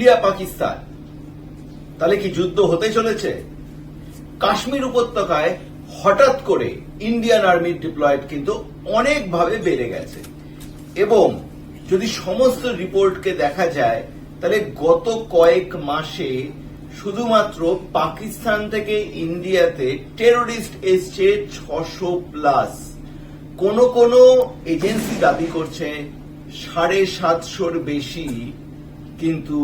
India, Pakistan. তাহলে কি যুদ্ধ হতে চলেছে? কাশ্মীর উপত্যকায় হঠাৎ করে ইন্ডিয়ান আর্মির ডিপ্লয়েড কিন্তু অনেকভাবে বেড়ে গেছে। এবং যদি সমস্ত রিপোর্টকে দেখা যায়, তাহলে গত কয়েক মাসে শুধুমাত্র পাকিস্তান থেকে ইন্ডিয়াতে টেরোরিস্ট এসছে ছশো প্লাস কোন কোন এজেন্সি দাবি করছে সাড়ে সাতশোর বেশি, কিন্তু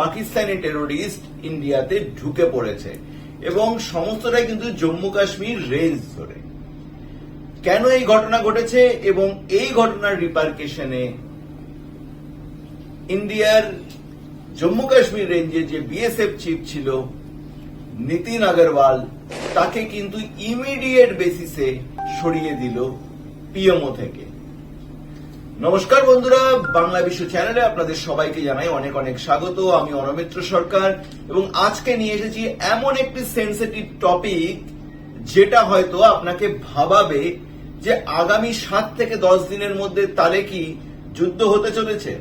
পাকিস্তানি টেরোরিস্ট ইন্ডিয়াতে ঢুকে পড়েছে এবং সমস্তটাই কিন্তু জম্মু কাশ্মীর রেঞ্জ ধরে। কেন এই ঘটনা ঘটেছে এবং এই ঘটনার রিপার্কেশনে ইন্ডিয়ার জম্মু কাশ্মীর রেঞ্জে যে বিএসএফ চিফ ছিল, নীতিন আগরওয়াল, তাকে কিন্তু ইমিডিয়েট বেসিসে সরিয়ে দিল পিএমও থেকে। নমস্কার বন্ধুরা, বাংলা বিশ্ব চ্যানেলে আপনাদের সবাইকে জানাই অনেক অনেক স্বাগত। আমি অনমিত্র সরকার এবং আজকে নিয়ে এসেছি এমন একটি সেন্সিটিভ টপিক যেটা হয়তো আপনাকে ভাবাবে যে আগামী সাত থেকে দশ দিনের মধ্যে তালে কি যুদ্ধ হতে চলেছে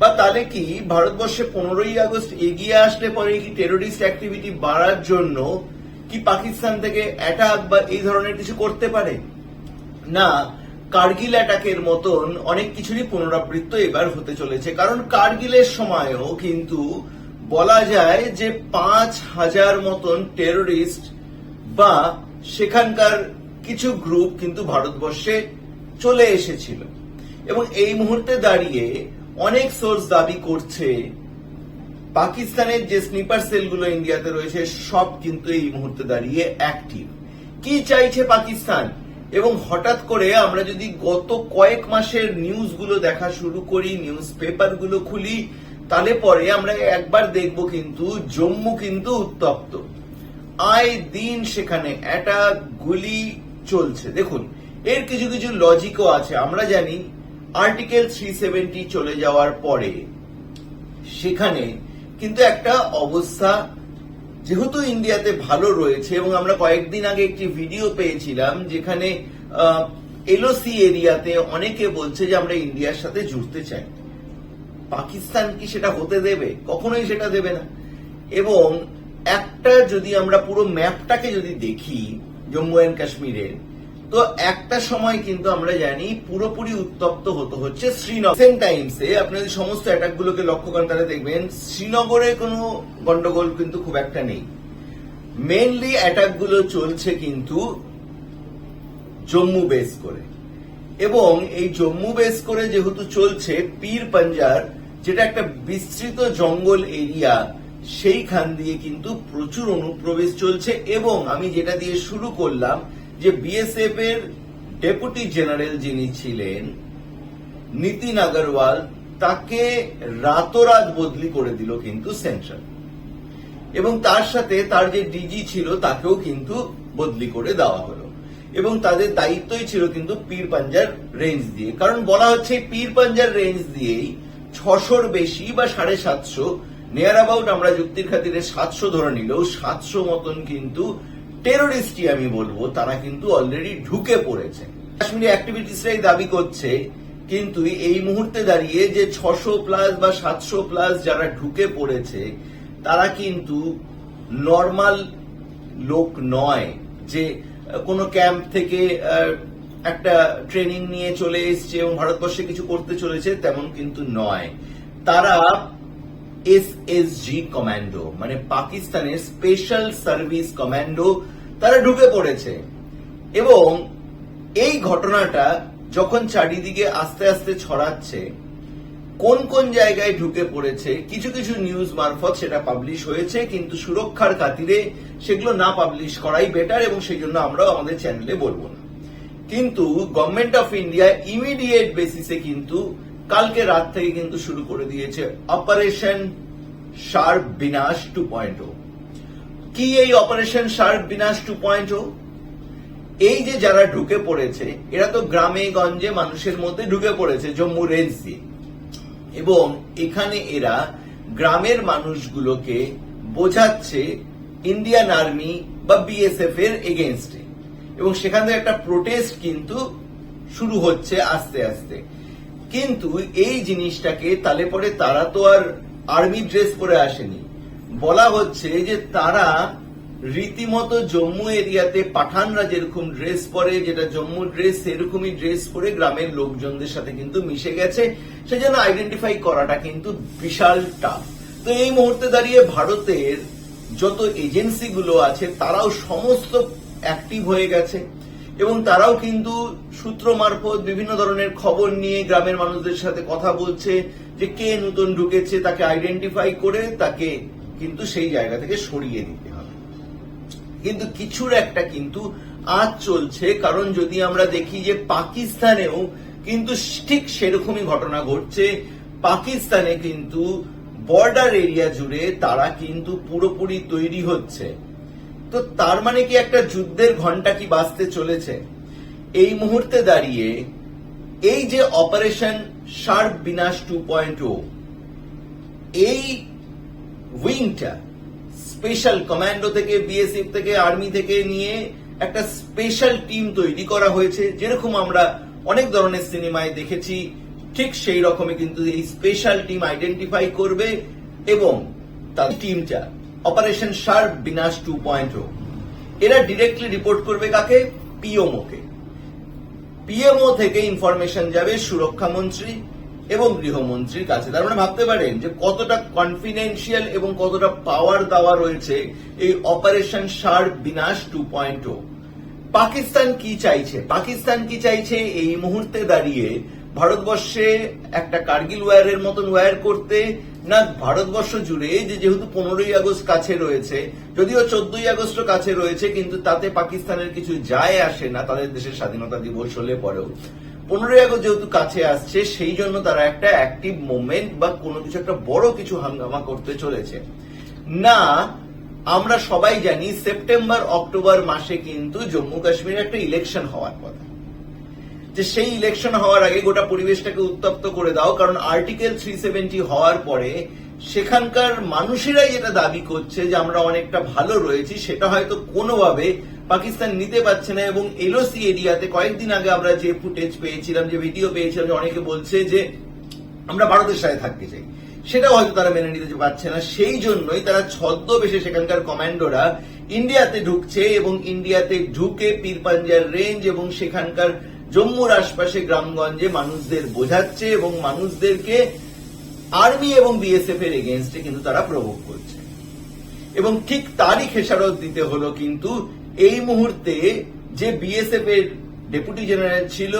বা তাহলে কি ভারতবর্ষে পনেরোই আগস্ট এগিয়ে আসলে পরে কি টেরোরিস্ট অ্যাক্টিভিটি বাড়ার জন্য কি পাকিস্তান থেকে অ্যাটাক বা এই ধরনের কিছু করতে পারে? না কার্গিল অ্যাটাকের মতন অনেক কিছুরই পুনরাবৃত্ত এবার হতে চলেছে। কারণ কার্গিলের সময়ও কিন্তু বলা যায় যে পাঁচ হাজার মতন টেরোরিস্ট বা সেখানকার কিছু গ্রুপ কিন্তু ভারতবর্ষে চলে এসেছিল। এবং এই মুহূর্তে দাঁড়িয়ে অনেক সোর্স দাবি করছে, পাকিস্তানের যে স্নিপার সেলগুলো ইন্ডিয়াতে রয়েছে, সব কিন্তু এই মুহূর্তে দাঁড়িয়ে অ্যাক্টিভ কি চাইছে পাকিস্তান? এবং হঠাৎ করে আমরা যদি গত কয়েক মাসের নিউজগুলো দেখা শুরু করি, নিউজ পেপারগুলো খুলি, তাহলে পরে আমরা একবার দেখব কিন্তু জম্মু কিন্তু উত্তপ্ত। আয় দিন সেখানে অ্যাটাক গুলি চলছে। দেখুন, এর কিছু কিছু লজিকও আছে। আমরা জানি আর্টিকেল থ্রি সেভেন্টি চলে যাওয়ার পরে সেখানে কিন্তু একটা অবস্থা যেহেতু ইন্ডিয়াতে ভালো রয়েছে এবং আমরা কয়েকদিন আগে একটি ভিডিও পেয়েছিলাম যেখানে এলওসি এরিয়াতে অনেকে বলছে যে আমরা ইন্ডিয়ার সাথে জুড়তে চাই। পাকিস্তান কি সেটা হতে দেবে? কখনোই সেটা দেবে না। এবং একটা যদি আমরা পুরো ম্যাপটাকে যদি দেখি, জম্মু অ্যান্ড কাশ্মীরের তো একটা সময় কিন্তু আমরা জানি পুরোপুরি উত্তপ্ত হতে হচ্ছে শ্রীনগর। সেম টাইমসে আপনি যদি সমস্ত অ্যাটাক গুলোকে লক্ষ্য করেন তাহলে দেখবেন শ্রীনগরে কোনো গন্ডগোল কিন্তু খুব একটা নেই। মেনলি অ্যাটাকগুলো চলছে কিন্তু জম্মু বেস করে। এবং এই জম্মু বেস করে যেহেতু চলছে, পীর পাঞ্জার, যেটা একটা বিস্তৃত জঙ্গল এরিয়া সেইখান দিয়ে কিন্তু প্রচুর অনুপ্রবেশ চলছে। এবং আমি যেটা দিয়ে শুরু করলাম যে বিএসএফ এর ডেপুটি জেনারেল যিনি ছিলেন, নীতিন আগরওয়াল, তাকে রাতোরাত বদলি করে দিল কিন্তু সেন্ট্রাল। এবং তার সাথে তার যে ডিজি ছিল, তাকেও কিন্তু বদলি করে দেওয়া হলো। এবং তাদের দায়িত্বই ছিল কিন্তু পীর পাঞ্জার রেঞ্জ দিয়ে। কারণ বলা হচ্ছে পীর পাঞ্জার রেঞ্জ দিয়েই ছশোর বেশি বা সাড়ে সাতশো নিয়ার অ্যাবাউট আমরা যুক্তির খাতিরে সাতশো ধরে নিলেও সাতশো মতন কিন্তু টেরোরিস্টই আমি বলব, তারা কিন্তু অলরেডি ঢুকে পড়েছে। কাশ্মীরি অ্যাক্টিভিটিসরাই দাবি করছে, কিন্তু এই মুহূর্তে দাঁড়িয়ে যে ছশো প্লাস বা সাতশো প্লাস যারা ঢুকে পড়েছে, তারা কিন্তু নর্মাল লোক নয় যে, কোনো ক্যাম্প থেকে একটা ট্রেনিং নিয়ে চলে এসছে এবং ভারতবর্ষে কিছু করতে চলেছে, তেমন কিন্তু নয়। তারা এসএসজি কমান্ডো মানে পাকিস্তানের স্পেশাল সার্ভিস কমান্ডো তারা ঢুকে পড়েছে। এবং এই ঘটনাটা যখন চারিদিকে আস্তে আস্তে ছড়াচ্ছে, কোন কোন জায়গায় ঢুকে পড়েছে, কিছু কিছু নিউজ মারফত সেটা পাবলিশ হয়েছে, কিন্তু সুরক্ষার খাতিরে সেগুলো না পাবলিশ করাই বেটার এবং সেই জন্য আমরাও আমাদের চ্যানেলে বলব না। কিন্তু গভর্নমেন্ট অফ ইন্ডিয়া ইমিডিয়েট বেসিসে কিন্তু কালকে রাত থেকে কিন্তু শুরু করে দিয়েছে operation sharp Vinash two point কি এই operation sharp Vinash two point এই যে যারা ঢুকে পড়েছে, এরা তো গ্রামে গঞ্জে মানুষের মধ্যে ঢুকে পড়েছে, জম্মু রেঞ্জ দিয়ে। এবং এখানে এরা গ্রামের মানুষগুলোকে বোঝাচ্ছে ইন্ডিয়ান আর্মি বা বিএসএফ এর এগেনস্টে এবং সেখান থেকে একটা প্রোটেস্ট কিন্তু শুরু হচ্ছে আস্তে আস্তে। কিন্তু এই জিনিসটাকে তালে পরে তারা তো আর আর্মি ড্রেস পরে আসেনি। বলা হচ্ছে যে তারা রীতিমতো জম্মু এরিয়াতে পাঠানরা যেরকম ড্রেস পরে, যেটা জম্মু ড্রেস সেরকমই ড্রেস পরে গ্রামের লোকজনদের সাথে কিন্তু মিশে গেছে। সেজন্য আইডেন্টিফাই করাটা কিন্তু বিশাল টাফ তো এই মুহূর্তে দাঁড়িয়ে ভারতের যত এজেন্সিগুলো আছে, তারাও সমস্ত অ্যাক্টিভ হয়ে গেছে। এবং তারাও কিন্তু সূত্র মারফত বিভিন্ন ধরনের খবর নিয়ে গ্রামের মানুষদের সাথে কথা বলছে যে কে নতুন ঢুকেছে, তাকে আইডেন্টিফাই করে তাকে কিন্তু সেই জায়গা থেকে সরিয়ে দিতে হবে। কিন্তু কিছুর একটা কিন্তু আজ চলছে, কারণ যদি আমরা দেখি যে পাকিস্তানেও কিন্তু ঠিক সেরকমই ঘটনা ঘটছে। পাকিস্তানে কিন্তু বর্ডার এরিয়া জুড়ে তারা কিন্তু পুরোপুরি তৈরি হচ্ছে। তো তার মানে কি একটা যুদ্ধের ঘণ্টা কি বাজতে চলেছে? এই মুহূর্তে দাঁড়িয়ে এই যে operation sharp Vinash two point o, এই উইংটা স্পেশাল কমান্ডো থেকে, বিএসএফ থেকে, আর্মি থেকে নিয়ে একটা স্পেশাল টিম তৈরি করা হয়েছে, যেরকম আমরা অনেক ধরনের সিনেমায় দেখেছি, ঠিক সেই রকমই কিন্তু এই স্পেশাল টিম আইডেন্টিফাই করবে এবং তার টিমটা operation sharp Vinash two point o. এরা ডিরেক্টলি রিপোর্ট করবে কাকে? পিওমো কে। পিএমও থেকে ইনফরমেশন যাবে সুরক্ষা মন্ত্রী এবং গৃহমন্ত্রীর কাছে। তার মানে ভাবতে পারেন যে কতটা কনফিডেন্সিয়াল এবং কতটা পাওয়ার দেওয়া রয়েছে এই operation sharp Vinash two point o. Pakistan কি চাইছে? পাকিস্তান কি চাইছে? এই মুহূর্তে দাঁড়িয়ে ভারতবর্ষে একটা কার্গিল ওয়ারের মতন ওয়ার করতে না, ভারতবর্ষ জুড়ে যে যেহেতু পনেরোই আগস্ট কাছে রয়েছে, যদিও চোদ্দই আগস্ট কাছে রয়েছে, কিন্তু তাতে পাকিস্তানের কিছু যায় আসে না, তাদের দেশের স্বাধীনতা দিবস হলে পরেও। পনেরোই আগস্ট যেহেতু কাছে আসছে, সেই জন্য তারা একটা অ্যাক্টিভ মুভমেন্ট বা কোনো কিছু, একটা বড় কিছু হাঙ্গামা করতে চলেছে। না, আমরা সবাই জানি, সেপ্টেম্বর, অক্টোবর মাসে কিন্তু জম্মু কাশ্মীরে একটা ইলেকশন হওয়ার কথা। যে সেই ইলেকশন হওয়ার আগে গোটা পরিবেশটাকে উত্তপ্ত করে দাও, কারণ আর্টিকেল থ্রি সেভেন্টি হওয়ার পরে সেখানকার মানুষেরাই যেটা দাবি করছে যে আমরা অনেকটা ভালো রয়েছি, সেটা হয়তো কোনোভাবে পাকিস্তান নিতে পারছে না। এবং এলওসি এরিয়াতে কয়েকদিন আগে আমরা যে ফুটেজ পেয়েছিলাম, যে ভিডিও পেয়েছিলাম, যে অনেকে বলছে যে আমরা ভারতের সাথে থাকতে চাই। সেটাও হয়তো তারা মেনে নিতে পারছে না। সেই জন্যই তারা ছদ্মবেশে সেখানকার কমান্ডোরা ইন্ডিয়াতে ঢুকছে এবং ইন্ডিয়াতে ঢুকে পীরপাঞ্জার রেঞ্জ এবং সেখানকার জম্মুর আশপাশে গ্রামগঞ্জে মানুষদের বোঝাচ্ছে এবং মানুষদেরকে আর্মি এবং বিএসএফ এর এগেনস্টে কিন্তু তারা প্রভোগ করছে। এবং ঠিক তারই খেসারত দিতে হলো কিন্তু এই মুহূর্তে যে বিএসএফ এর ডেপুটি জেনারেল ছিল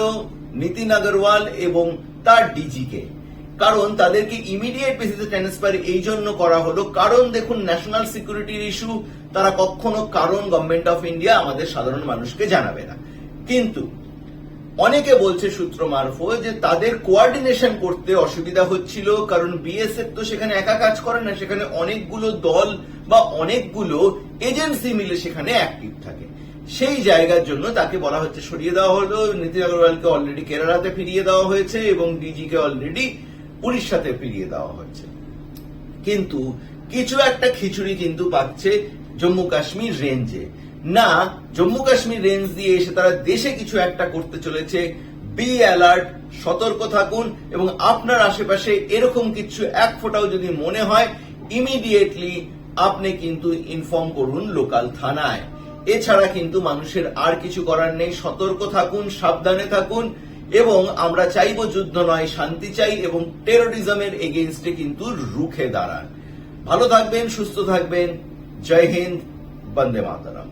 নীতিন আগরওয়াল এবং তার ডিজিকে কারণ তাদেরকে ইমিডিয়েট বেসিসে ট্রান্সফার এই জন্য করা হলো। কারণ দেখুন ন্যাশনাল সিকিউরিটির ইস্যু তারা কখনো কারণ গভর্নমেন্ট অফ ইন্ডিয়া আমাদের সাধারণ মানুষকে জানাবে না। কিন্তু অনেকে বলছে সূত্র মারফত যে তাদের কোয়ার্ডিনেশন করতে অসুবিধা হচ্ছিল, কারণ বিএসএফ তো সেখানে একা কাজ করে না, সেখানে অনেকগুলো দল বা অনেকগুলো এজেন্সি মিলে সেখানে অ্যাক্টিভ থাকে। সেই জায়গার জন্য তাকে বলা হচ্ছে সরিয়ে দেওয়া হলো। নীতিন আগরওয়ালকে অলরেডি কেরালাতে ফিরিয়ে দেওয়া হয়েছে এবং ডিজিকে অলরেডি উড়িষ্যাতে ফিরিয়ে দেওয়া হচ্ছে। কিন্তু কিছু একটা খিচুড়ি কিন্তু পাচ্ছে জম্মু কাশ্মীর রেঞ্জে না, জম্মু কাশ্মীর রেঞ্জ দিয়ে এসে তারা দেশে কিছু একটা করতে চলেছে। বি অ্যালার্ট সতর্ক থাকুন এবং আপনার আশেপাশে এরকম কিছু এক ফোঁটাও যদি মনে হয় ইমিডিয়েটলি আপনি কিন্তু ইনফর্ম করুন লোকাল থানায়। এছাড়া কিন্তু মানুষের আর কিছু করার নেই, সতর্ক থাকুন, সাবধানে থাকুন এবং আমরা চাইব যুদ্ধ নয়, শান্তি চাই এবং টেরোরিজমের এগেনস্টে কিন্তু রুখে দাঁড়ান। ভালো থাকবেন, সুস্থ থাকবেন। জয় হিন্দ, বন্দে মাতারাম।